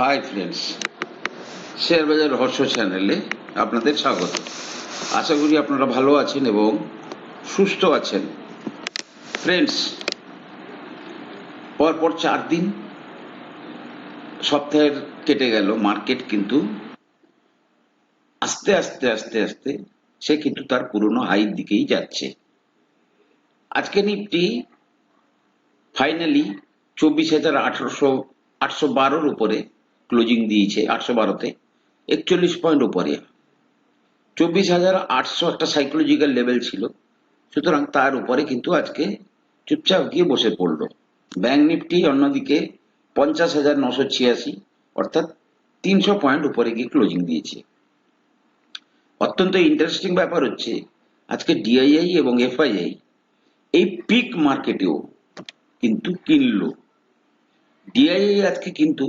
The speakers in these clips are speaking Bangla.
হাই ফ্রেন্ডস শেয়ার বাজার রহস্য চ্যানেলে আপনাদের স্বাগত। আশা করি আপনারা ভালো আছেন এবং সুস্থ আছেন। ফ্রেন্ডস পরপর চার দিন সপ্তাহের কেটে গেল মার্কেট কিন্তু আস্তে আস্তে আস্তে আস্তে সে কিন্তু তার পুরনো হাইয়ের দিকেই যাচ্ছে। আজকে নিফটি ফাইনালি চব্বিশ হাজার আঠারোশো, আটশো বারোর উপরে ক্লোজিং দিয়েছে আটশো বারোতে। একচল্লিশ পয়েন্ট উপরে চব্বিশ হাজার আটশো একটা সাইকোলজিক্যাল লেভেল ছিল। সুতরাং তার উপরে কিন্তু আজকে চুপচাপ গিয়ে বসে পড়ল। ব্যাংক নিফটি অন্যদিকে পঞ্চাশ হাজার নশো ছিয়াশি, অর্থাৎ তিনশো পয়েন্ট উপরে গিয়ে ক্লোজিং দিয়েছে। অত্যন্ত ইন্টারেস্টিং ব্যাপার হচ্ছে, আজকে ডিআইআই এবং এফআইআই এই পিক মার্কেটেও কিন্তু কিনলো। ডিআইআই আজকে কিন্তু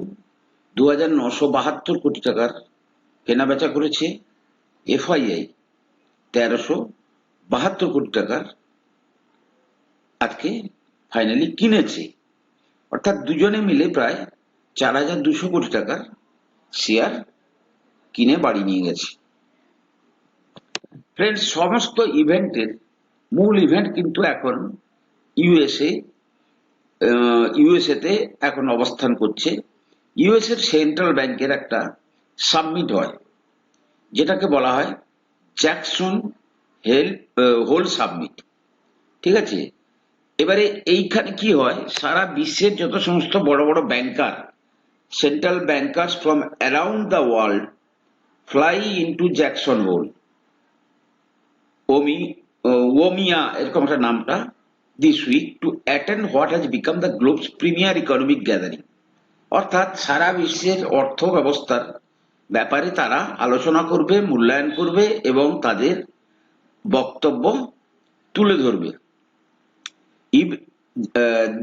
দু হাজার নশো বাহাত্তর কোটি টাকার কেনা বেচা করেছে এফআইআই। তেরোশো বাহাত্তর কোটি টাকার আজকে ফাইনালি কিনেছে। অর্থাৎ দুজনে মিলে প্রায় চার হাজার দুশো কোটি টাকার শেয়ার কিনে বাড়ি নিয়ে গেছে। ফ্রেন্ডস সমস্ত ইভেন্টের মূল ইভেন্ট কিন্তু এখন ইউএসএ ইউএসএতে এখন অবস্থান করছে। ইউএস এর সেন্ট্রাল ব্যাংকের একটা সাবমিট হয়, যেটাকে বলা হয় জ্যাকসন হেল হোল সাবমিট ঠিক আছে? এবারে এইখানে কি হয়, সারা বিশ্বের যত সমস্ত বড় বড় banker central bankers from around the world fly into Jackson Hole ওমি ওমিয়া এরকম একটা নামটা this week to attend what has become the globe's premier economic gathering অর্থাৎ সারা বিশ্বের অর্থ ব্যবস্থার ব্যাপারে তারা আলোচনা করবে, মূল্যায়ন করবে এবং তাদের বক্তব্য তুলে ধরবে।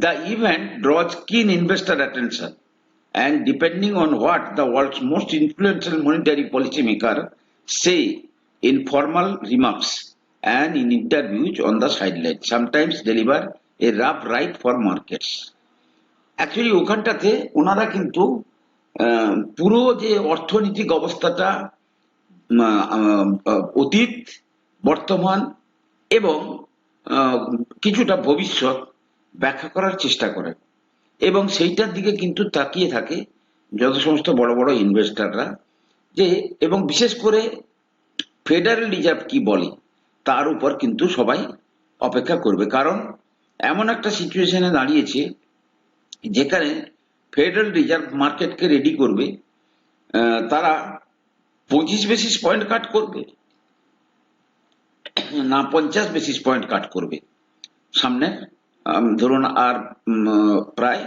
The event draws keen investor attention and depending on what the world's most influential monetary policy maker say informal remarks and in interviews on the sideline sometimes deliver a rough ride for markets. Actually ওখানটাতে ওনারা কিন্তু পুরো যে অর্থনৈতিক অবস্থাটা অতীত, বর্তমান এবং কিছুটা ভবিষ্যৎ ব্যাখ্যা করার চেষ্টা করে। এবং সেইটার দিকে কিন্তু তাকিয়ে থাকে যত সমস্ত বড় বড় ইনভেস্টররা যে, এবং বিশেষ করে ফেডারেল রিজার্ভ কি বলে, তার উপর কিন্তু সবাই অপেক্ষা করবে। কারণ, এমন একটা সিচুয়েশনে দাঁড়িয়েছে যেখানে ফেডারেল রিজার্ভ মার্কেটকে রেডি করবে তারা পঁচিশ বেসিস পয়েন্ট কাট করবে। না, পঞ্চাশ বেসিস পয়েন্ট কাট করবে। সামনে ধরুন আর প্রায়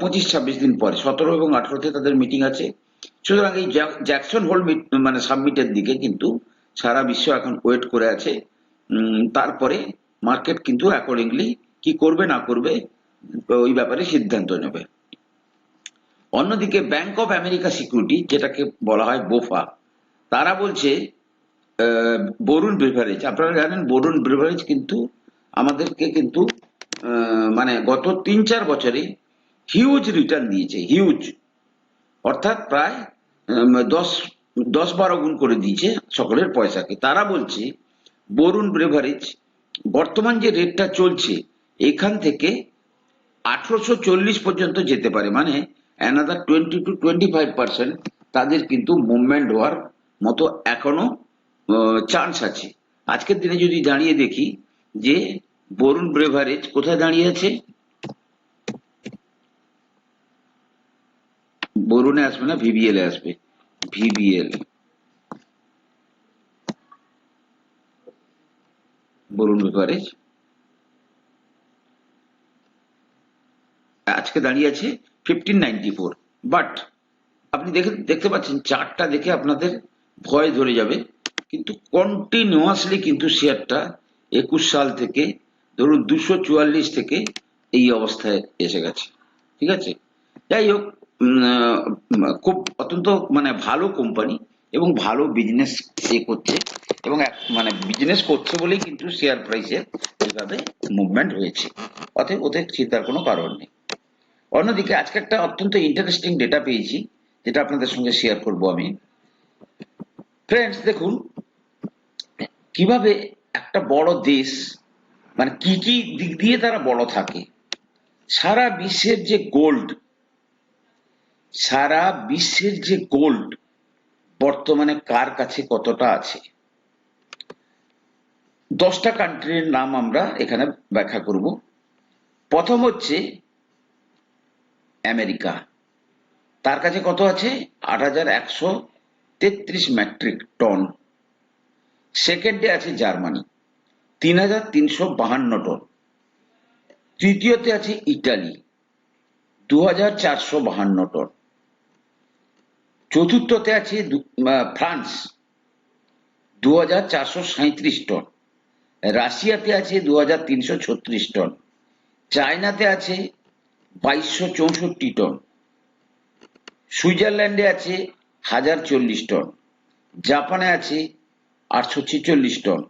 পঁচিশ ছাব্বিশ দিন পরে, সতেরো এবং আঠারোতে তাদের মিটিং আছে। সুতরাং এই জ্যাকসন হোল মানে সাবমিটের দিকে কিন্তু সারা বিশ্ব এখন ওয়েট করে আছে। তারপরে মার্কেট কিন্তু অ্যাকর্ডিংলি কি করবে না করবে ওই ব্যাপারে সিদ্ধান্ত নেবে। অন্যদিকে ব্যাংক অফ আমেরিকা সিকিউরিটি যেটাকে বলা হয় বোফা, তারা বলছে বরুণ ব্রিভারেজ আপনারা জানেন বরুণ ব্রিভারেজ কিন্তু আমাদেরকে কিন্তু মানে গত তিন চার বছরে হিউজ রিটার্ন দিয়েছে হিউজ অর্থাৎ প্রায় দশ দশ বারো গুণ করে দিয়েছে সকলের পয়সাকে। তারা বলছে, বরুণ ব্রেভারেজ বর্তমান যে রেটটা চলছে, এখান থেকে আঠারোশো চল্লিশ পর্যন্ত যেতে পারে। মানে another twenty two twenty five percent তাদের কিন্তু মুভমেন্ট হওয়ার মতো এখনও চান্স আছে। আজকের দিনে যদি দাঁড়িয়ে দেখি যে বরুণ ব্রেভারেজ কোথায় দাঁড়িয়ে আছে? বরুণে আসবে না ভিবিএল এ আসবে। VBL Varun beverage. আজকে দাঁড়িয়ে আছে ফিফটিন নাইনটি ফোর বাট আপনি দেখে দেখতে পাচ্ছেন চারটা দেখে আপনাদের ভয় ধরে যাবে। কিন্তু কন্টিনিউয়াসলি কিন্তু শেয়ারটা একুশ সাল থেকে, ধরুন দুশো চুয়াল্লিশ থেকে এই অবস্থায় এসে গেছে। ঠিক আছে? যাই হোক খুব অত্যন্ত মানে ভালো কোম্পানি এবং ভালো বিজনেস এ করছে এবং মানে বিজনেস করছে বলেই কিন্তু শেয়ার প্রাইসের এইভাবে মুভমেন্ট হয়েছে। অতএব ওদের চিন্তার কোনো কারণ নেই। অন্যদিকে আজকে একটা অত্যন্ত ইন্টারেস্টিং ডেটা পেয়েছি, যেটা আপনাদের সঙ্গে শেয়ার করব আমি। ফ্রেন্ডস দেখুন, কীভাবে একটা বড় দেশ মানে কি কি দিক দিয়ে তারা বড় থাকে, সারা বিশ্বের যে গোল্ড সারা বিশ্বের যে গোল্ড বর্তমানে কার কাছে কতটা আছে? দশটা কান্ট্রির নাম আমরা এখানে ব্যাখ্যা করব। প্রথম হচ্ছে আমেরিকা। তার কাছে কত আছে? আট হাজার একশো তেত্রিশ মেট্রিক টন। সেকেন্ডে আছে জার্মানি, তিন হাজার তিনশো বাহান্ন টন। তৃতীয়তে আছে ইটালি, দু হাজার চারশো বাহান্ন টন। চতুর্থতে আছে ফ্রান্স, দু হাজার চারশো সাঁত্রিশ টন। রাশিয়াতে আছে দু হাজার তিনশো ছত্রিশ টন। চায়নাতে আছে বাইশশো চৌষট্টি টন। সুইজারল্যান্ডে আছে হাজার চল্লিশ টন। জাপানে আছে আটশো ছেচল্লিশ টন।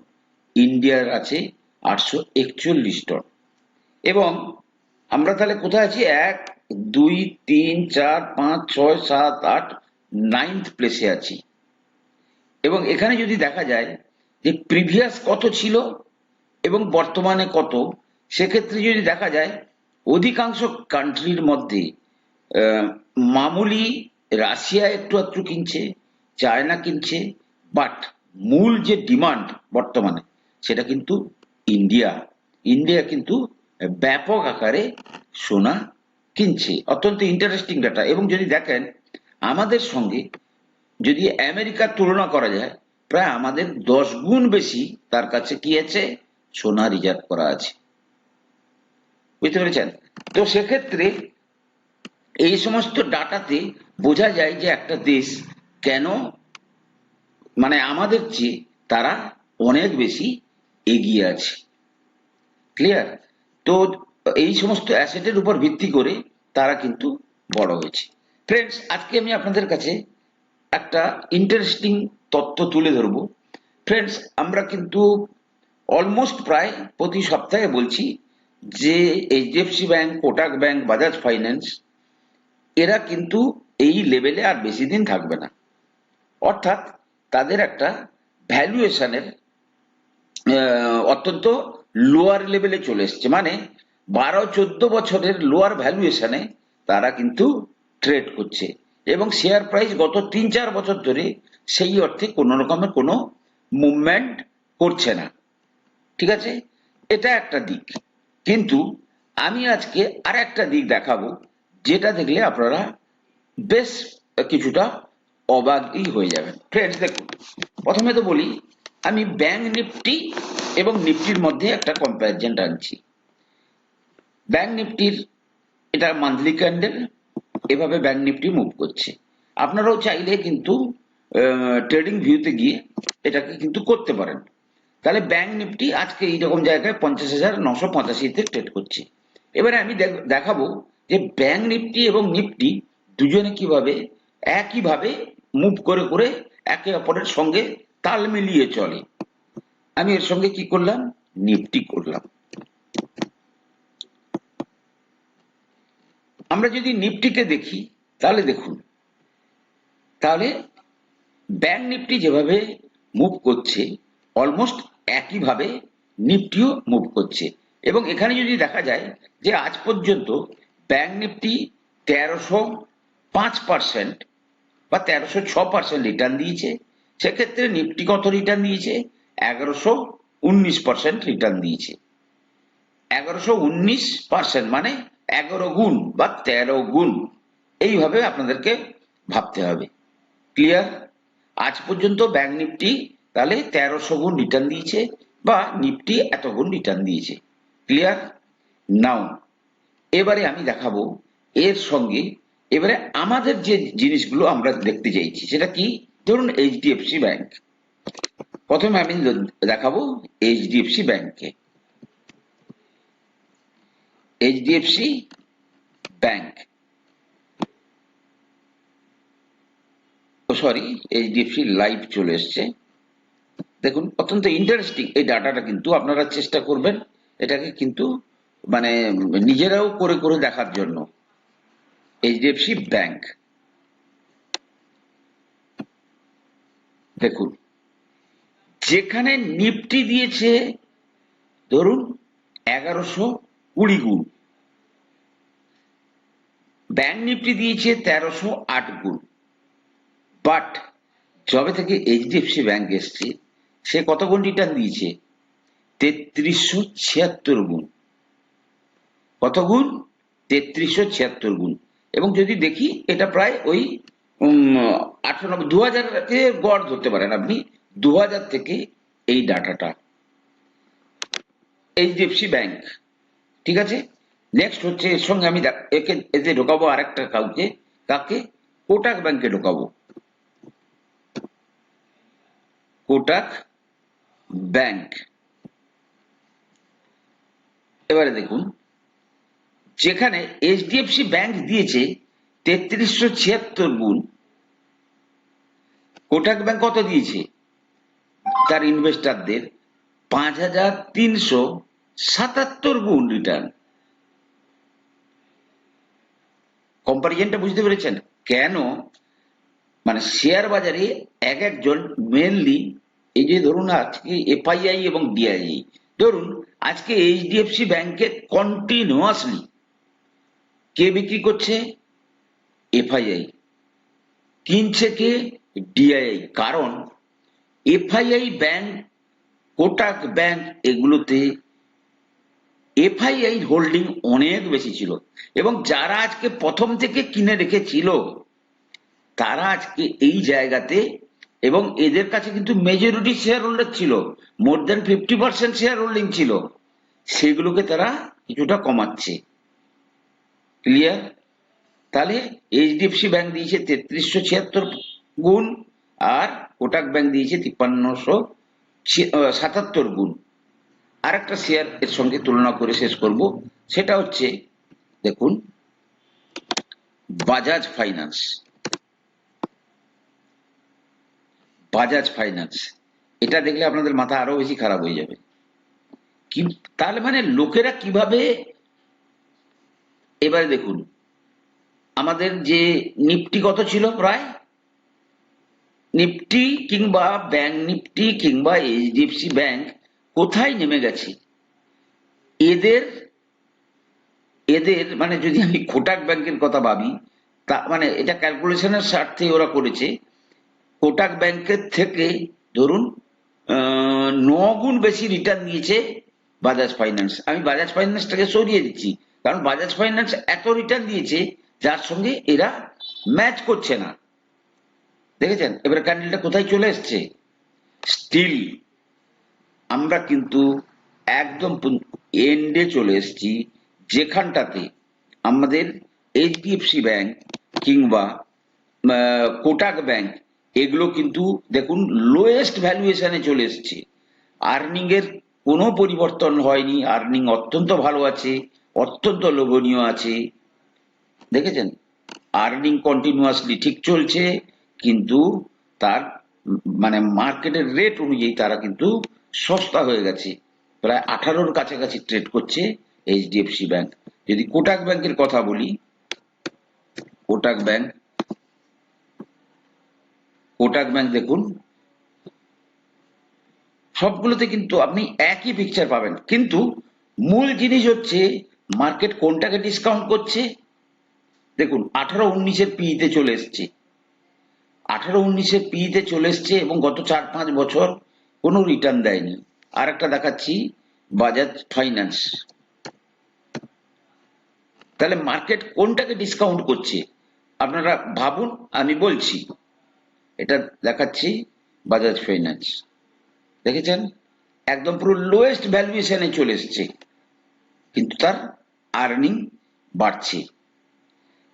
ইন্ডিয়ার আছে আটশো একচল্লিশ টন। এবং আমরা তাহলে কোথায় আছি? এক, দুই, তিন, চার, পাঁচ, ছয়, সাত, আট, নাইন্থ প্লেসে আছি। এবং এখানে যদি দেখা যায় যে প্রিভিয়াস কত ছিল এবং বর্তমানে কত, সেক্ষেত্রে যদি দেখা যায় অধিকাংশ কান্ট্রির মধ্যে মামুলি রাশিয়া একটু একটু কিনছে, চায়না কিনছে বাট মূল যে ডিমান্ড বর্তমানে, সেটা কিন্তু ইন্ডিয়া। ইন্ডিয়া কিন্তু ব্যাপক আকারে সোনা কিনছে। অত্যন্ত ইন্টারেস্টিং ডাটা এবং যদি দেখেন, আমাদের সঙ্গে যদি আমেরিকার তুলনা করা যায়, প্রায় আমাদের দশ গুণ বেশি তার কাছে কি আছে? সোনা রিজার্ভ করা আছে। বুঝতে পেরেছেন? তো সেক্ষেত্রে এই সমস্ত ডাটাতে বোঝা যায় যে একটা দেশ কেন মানে আমাদের চেয়ে তারা অনেক বেশি এগিয়ে আছে। ক্লিয়ার তো এই সমস্ত অ্যাসেটের উপর ভিত্তি করে তারা কিন্তু বড় হয়েছে। ফ্রেন্ডস আজকে আমি আপনাদের কাছে একটা ইন্টারেস্টিং তথ্য তুলে ধরবো। ফ্রেন্ডস আমরা কিন্তু অলমোস্ট প্রায় প্রতি সপ্তাহে বলছি যে HDFC bank Kotak bank Bajaj finance এরা কিন্তু এই লেভেলে আর বেশি দিন থাকবে না। অর্থাৎ তাদের একটা ভ্যালুয়েশনের অত্যন্ত লোয়ার লেভেলে চলে এসছে। মানে বারো, চোদ্দ বছরের লোয়ার ভ্যালুয়েশনে তারা কিন্তু ট্রেড করছে। এবং শেয়ার প্রাইস গত তিন, চার বছর ধরে সেই অর্থে কোনো রকমের কোনো মুভমেন্ট করছে না। ঠিক আছে? এটা একটা দিক। কিন্তু আমি আজকে আর একটা দিক দেখাবো, যেটা দেখলে আপনারা বেশ কিছুটা অবাকই হয়ে যাবেন। ফ্রেন্ডস দেখুন, প্রথমে তো বলি, আমি ব্যাংক নিফটি এবং নিফটির মধ্যে একটা কম্প্যারিজন আনছি ব্যাংক নিফটির এটা মান্থলি ক্যান্ডেল এভাবে ব্যাংক নিফটি মুভ করছে। আপনারাও চাইলে কিন্তু ট্রেডিং ভিউতে গিয়ে এটাকে কিন্তু করতে পারেন। তাহলে ব্যাংক নিফটি আজকে এইরকম জায়গায় পঞ্চাশ হাজার নশো পঁচাশিতে ট্রেড করছে। এবারে আমি দেখাবো যে ব্যাংক নিফটি এবং নিফটি দুজনে কীভাবে, একইভাবে মুভ করে করে একে অপরের সঙ্গে তাল মিলিয়ে চলে। আমি এর সঙ্গে কি করলাম? নিফটি করলাম। আমরা যদি নিফটিকে দেখি, তাহলে দেখুন, তাহলে ব্যাংক নিফটি যেভাবে মুভ করছে অলমোস্ট একইভাবে নিফটিও মুভ করছে। এবং এখানে যদি দেখা যায় যে আজ পর্যন্ত ব্যাংক নিফটি তেরোশো পাঁচ পার্সেন্ট বা তেরোশো ছ পার্সেন্ট রিটার্ন দিয়েছে। সেক্ষেত্রে নিফটি কত রিটার্ন দিয়েছে? এগারোশো উনিশ পার্সেন্ট রিটার্ন দিয়েছে। এগারোশো উনিশ পার্সেন্ট মানে এগারো গুণ বা তেরো গুণ। এইভাবে আপনাদেরকে ভাবতে হবে। ক্লিয়ার আজ পর্যন্ত ব্যাংক নিফটি তাহলে তেরোশো গুণ রিটার্ন দিয়েছে বা নিফটি এত গুণ রিটার্ন দিয়েছে। ক্লিয়ার নাও এবারে আমি দেখাবো এর সঙ্গে এবারে আমাদের যে জিনিসগুলো আমরা দেখতে চাইছি, সেটা কি? ধরুন এইচডিএফসি ব্যাংক প্রথমে আমি দেখাবো এইচডিএফসি ব্যাংককে HDFC bank sorry HDFC live চলে এসছে। দেখুন, অত্যন্ত ইন্টারেস্টিং এই ডাটাটা কিন্তু আপনারা চেষ্টা করবেন এটাকে কিন্তু মানে নিজেরাও করে করে দেখার জন্য। এইচডিএফসি ব্যাংক দেখুন, যেখানে নিফটি দিয়েছে, ধরুন, এগারোশো কুড়ি গুণ। ব্যাংক নিফটি দিয়েছে তেরোশো আট গুণ। বাট, যবে থেকে এইচডিএফসি ব্যাংক এসছে সে কত গুণ রিটার্ন দিয়েছে? তেত্রিশশো ছিয়াত্তর গুণ। কত গুণ? তেত্রিশশো ছিয়াত্তর গুণ। এবং যদি দেখি, এটা প্রায় ওই আঠানব্বই দু হাজারকে গড় ধরতে পারেন আপনি দু হাজার থেকে এই ডাটাটা। HDFC bank. ঠিক আছে? নেক্সট হচ্ছে, এর সঙ্গে আমি একে, এতে ঢোকাবো আরেকটা কাউকে, কাকে? কোটাক ব্যাংকে ঢোকাবো। কোটাক ব্যাংক। এবারে দেখুন, যেখানে এইচডিএফসি ব্যাংক দিয়েছে তেত্রিশশো ছিয়াত্তর গুণ। কোটাক ব্যাংক কত দিয়েছে? তার ইনভেস্টারদের পাঁচ হাজার তিনশো সাতাত্তর গুণ রিটার্ন কম্পারিজনটা বুঝতে পেরেছেন? কেন? মানে শেয়ার বাজারে এক একজন মেনলি এই যে ধরুন আজকে এফআইআই এবং ডিআইআই, ধরুন আজকে এইচডিএফসি ব্যাংকে কন্টিনিউয়াসলি কে বিক্রি করছে? এফআইআই। কিনছে কে? ডিআইআই। কারণ এফআইআই ব্যাংক, কোটাক ব্যাংক এগুলোতে এফআইআই হোল্ডিং অনেক বেশি ছিল এবং যারা আজকে প্রথম থেকে কিনে রেখেছিল, তারা আজকে এই জায়গাতে এবং এদের কাছে কিন্তু মেজরিটি শেয়ার হোল্ডার ছিল। More than fifty percent share holding ছিল। সেগুলোকে তারা কিছুটা কমাচ্ছে। ক্লিয়ার তাহলে এইচডিএফসি ব্যাংক দিয়েছে তেত্রিশশো ছিয়াত্তর গুণ আর কোটাক ব্যাংক দিয়েছে তিপ্পান্নশো সাতাত্তর গুণ। আর একটা শেয়ার এর সঙ্গে তুলনা করে শেষ করব। সেটা হচ্ছে, দেখুন বাজাজ ফাইন্যান্স বাজাজ ফাইন্যান্স। এটা দেখলে আপনাদের মাথা আরও বেশি খারাপ হয়ে যাবে। কি, তাহলে মানে লোকেরা কীভাবে? এবারে দেখুন, আমাদের যে নিফটি কত ছিল প্রায়? নিফটি কিংবা ব্যাংক নিফটি কিংবা এইচডিএফসি ব্যাংক কোথায় নেমে গেছে? এদের এদের মানে যদি আমি কোটাক ব্যাংকের কথা ভাবি, তা মানে এটা ক্যালকুলেশনের স্বার্থে ওরা করেছে। কোটাক ব্যাংকের থেকে ধরুন আহ, ন গুণ বেশি রিটার্ন দিয়েছে বাজাজ ফাইন্যান্স আমি বাজাজ ফাইন্যান্সটাকে সরিয়ে দিচ্ছি কারণ বাজাজ ফাইন্যান্স এত রিটার্ন দিয়েছে যার সঙ্গে এরা ম্যাচ করছে না। দেখেছেন? এবারে ক্যান্ডেলটা কোথায় চলে এসছে? স্টিল আমরা কিন্তু একদম এন্ডে চলে এসেছি যেখানটাতে আমাদের এইচডিএফসি ব্যাংক কিংবা কোটাক ব্যাংক এগুলো কিন্তু দেখুন লোয়েস্ট ভ্যালুয়েশনে চলে এসছে। আর্নিং এর কোনো পরিবর্তন হয়নি আর্নিং অত্যন্ত ভালো আছে, অত্যন্ত লোভনীয় আছে। দেখেছেন? আর্নিং কন্টিনিউয়াসলি ঠিক চলছে, কিন্তু তার মানে মার্কেটের রেট অনুযায়ী তারা কিন্তু সস্তা হয়ে গেছে। প্রায় আঠারোর কাছাকাছি ট্রেড করছে এইচডিএফসি ব্যাংক যদি কোটাক ব্যাংকের কথা বলি কোটাক ব্যাংক কোটাক ব্যাংক দেখুন, সবগুলোতে কিন্তু আপনি একই পিকচার পাবেন। কিন্তু মূল জিনিস হচ্ছে মার্কেট কোনটাকে ডিসকাউন্ট করছে? দেখুন, আঠারো উনিশের পিইতে চলে এসছে। আঠারো উনিশের পিইতে চলে এসছে এবং গত চার পাঁচ বছর কোনো রিটার্ন দেয়নি। আর একটা দেখাচ্ছি, বাজাজ ফাইন্যান্স। তাহলে মার্কেট কোনটাকে ডিসকাউন্ট করছে? আপনারা ভাবুন, আমি বলছি এটা দেখাচ্ছি বাজাজ ফাইন্যান্স দেখেছেন? একদম পুরো লোয়েস্ট ভ্যালুয়েশনে চলে এসছে। কিন্তু তার আর্নিং বাড়ছে।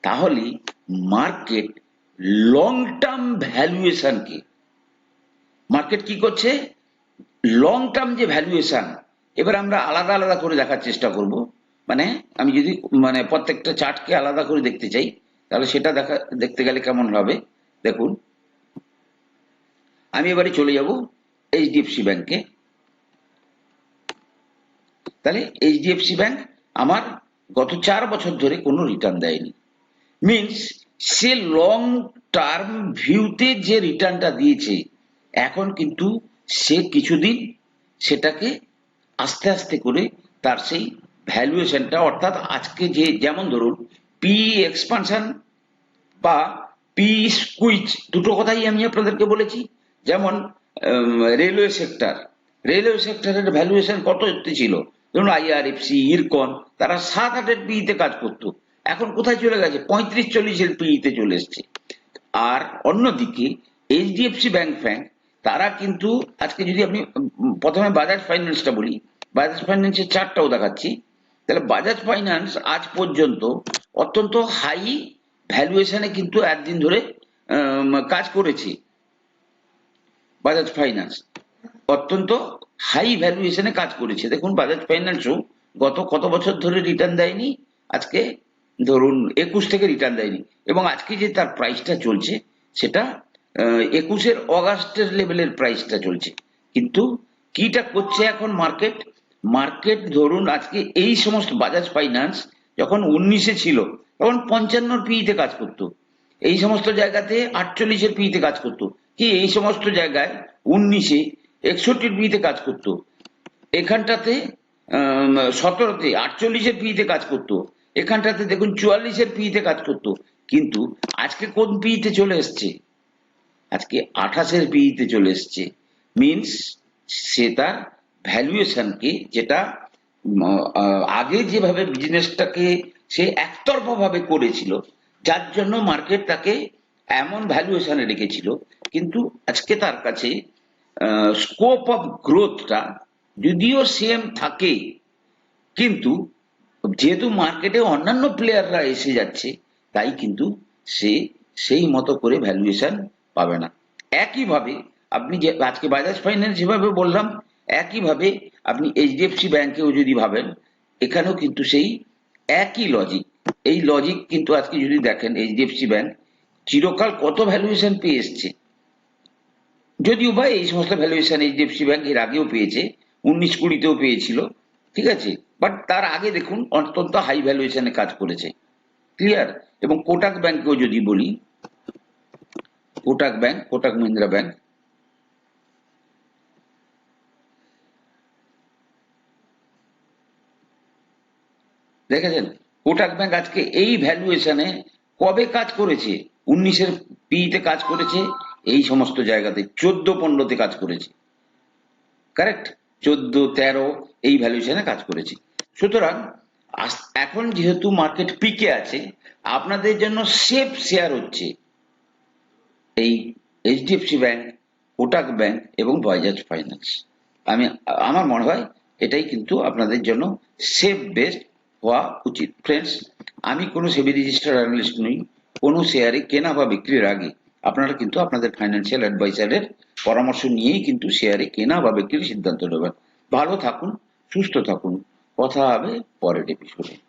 তাহলে মার্কেট লং টার্ম ভ্যালুয়েশনকে মার্কেট কি করছে? লং টার্ম যে ভ্যালুয়েশন এবার আমরা আলাদা আলাদা করে দেখার চেষ্টা করব। মানে আমি যদি মানে প্রত্যেকটা চার্টকে আলাদা করে দেখতে চাই, তাহলে সেটা দেখা, দেখতে গেলে কেমন হবে? দেখুন। আমি এবারে চলে যাব এইচডিএফসি ব্যাংকে তাহলে এইচডিএফসি ব্যাংক আমার গত চার বছর ধরে কোনো রিটার্ন দেয়নি। মিনস সে লং টার্ম ভিউতে যে রিটার্নটা দিয়েছে, এখন কিন্তু সে কিছুদিন সেটাকে আস্তে আস্তে করে তার সেই ভ্যালুয়েশনটা অর্থাৎ আজকে যে যেমন ধরুন পি এক্সপানশন বা পি স্কুইচ দুটো কথাই আমি আপনাদেরকে বলেছি। যেমন রেলওয়ে সেক্টর রেলওয়ে সেক্টরের ভ্যালুয়েশন কত ছিল? ধরুন আইআরএফসি ইরকন তারা সাত আটের পিইতে কাজ করতো। এখন কোথায় চলে গেছে? পঁয়ত্রিশ চল্লিশের পিইতে চলে এসছে। আর অন্যদিকে এইচডিএফসি ব্যাংক ফ্যাংক তারা কিন্তু আজকে যদি আপনি প্রথমে বাজাজ ফাইন্যান্সটা বলি বাজাজ ফাইন্যান্সের চারটাও দেখাচ্ছি। তাহলে বাজাজ ফাইন্যান্স আজ পর্যন্ত অত্যন্ত হাই ভ্যালুয়েশনে কিন্তু একদিন ধরে কাজ করেছে। বাজাজ ফাইন্যান্স অত্যন্ত হাই ভ্যালুয়েশনে কাজ করেছে। দেখুন বাজাজ ফাইন্যান্সও গত কত বছর ধরে রিটার্ন দেয়নি, আজকে ধরুন একুশ থেকে রিটার্ন দেয়নি। এবং আজকে যে তার প্রাইসটা চলছে, সেটা একুশের অগাস্টের লেভেলের প্রাইসটা চলছে। কিন্তু কিটা করছে এখন মার্কেট মার্কেট ধরুন, আজকে এই সমস্ত বাজাজ ফাইন্যান্স যখন উনিশে ছিল, তখন পঞ্চান্নর পিইতে কাজ করতো। এই সমস্ত জায়গাতে আটচল্লিশের পিইতে কাজ করতো। কি, এই সমস্ত জায়গায় উনিশে একষট্টির পিইতে কাজ করতো। এখানটাতে সতেরোতে আটচল্লিশের পিইতে কাজ করতো। এখানটাতে দেখুন চুয়াল্লিশের পিইতে কাজ করতো। কিন্তু আজকে কোন পিইতে চলে এসছে? আজকে আঠাশের পিইতে চলে এসছে। মিনস সে তার ভ্যালুয়েশনকে যেটা আগে যেভাবে বিজনেসটাকে সে একতরফা ভাবে করেছিল, যার জন্য মার্কেট তাকে এমন ভ্যালুয়েশনে রেখেছিল, কিন্তু আজকে তার কাছে স্কোপ অফ গ্রোথটা যদিও সেম থাকে, কিন্তু যেহেতু মার্কেটে অন্যান্য প্লেয়াররা এসে যাচ্ছে, তাই কিন্তু সে সেই মতো করে ভ্যালুয়েশন পাবে না। একইভাবে আপনি যে, আজকে বাজাজ ফাইন্যান্স যেভাবে বললাম, একইভাবে আপনি এইচডিএফসি ব্যাংকেও যদি ভাবেন, এখানেও কিন্তু সেই একই লজিক এই লজিক কিন্তু আজকে যদি দেখেন এইচডিএফসি ব্যাংক চিরকাল কত ভ্যালুয়েশন পেয়ে এসছে? যদিও বা এই সমস্ত ভ্যালুয়েশন এইচডিএফসি ব্যাংক এর আগেও পেয়েছে, উনিশ কুড়িতেও পেয়েছিল, ঠিক আছে? বাট তার আগে দেখুন, অত্যন্ত হাই ভ্যালুয়েশনে কাজ করেছে ক্লিয়ার এবং কোটাক ব্যাংকেও যদি বলি কোটাক ব্যাংক কোটাক মহিন্দ্রা ব্যাংক দেখেছেন? কোটাক ব্যাংক আজকে এই ভ্যালুয়েশনে কবে কাজ করেছে? উনিশের পিতে কাজ করেছে, এই সমস্ত জায়গাতে চোদ্দ পনেরোতে কাজ করেছে। কারেক্ট চোদ্দ, তেরো, এই ভ্যালুয়েশনে কাজ করেছে। সুতরাং এখন যেহেতু মার্কেট পিকে আছে, আপনাদের জন্য সেফ শেয়ার হচ্ছে এই এইচডিএফসি ব্যাংক কোটাক ব্যাংক এবং বাজাজ ফাইন্যান্স আমি, আমার মনে হয় এটাই কিন্তু আপনাদের জন্য সেফ বেস্ট হওয়া উচিত। ফ্রেন্ডস আমি কোনো সেবি রেজিস্টার অ্যানালিস্ট নই। কোনো শেয়ারে কেনা বা বিক্রির আগে আপনারা কিন্তু আপনাদের ফাইন্যান্সিয়াল অ্যাডভাইজারের পরামর্শ নিয়েই কিন্তু শেয়ারে কেনা বা বিক্রির সিদ্ধান্ত নেবেন। ভালো থাকুন, সুস্থ থাকুন। কথা হবে পরের এপিসোডে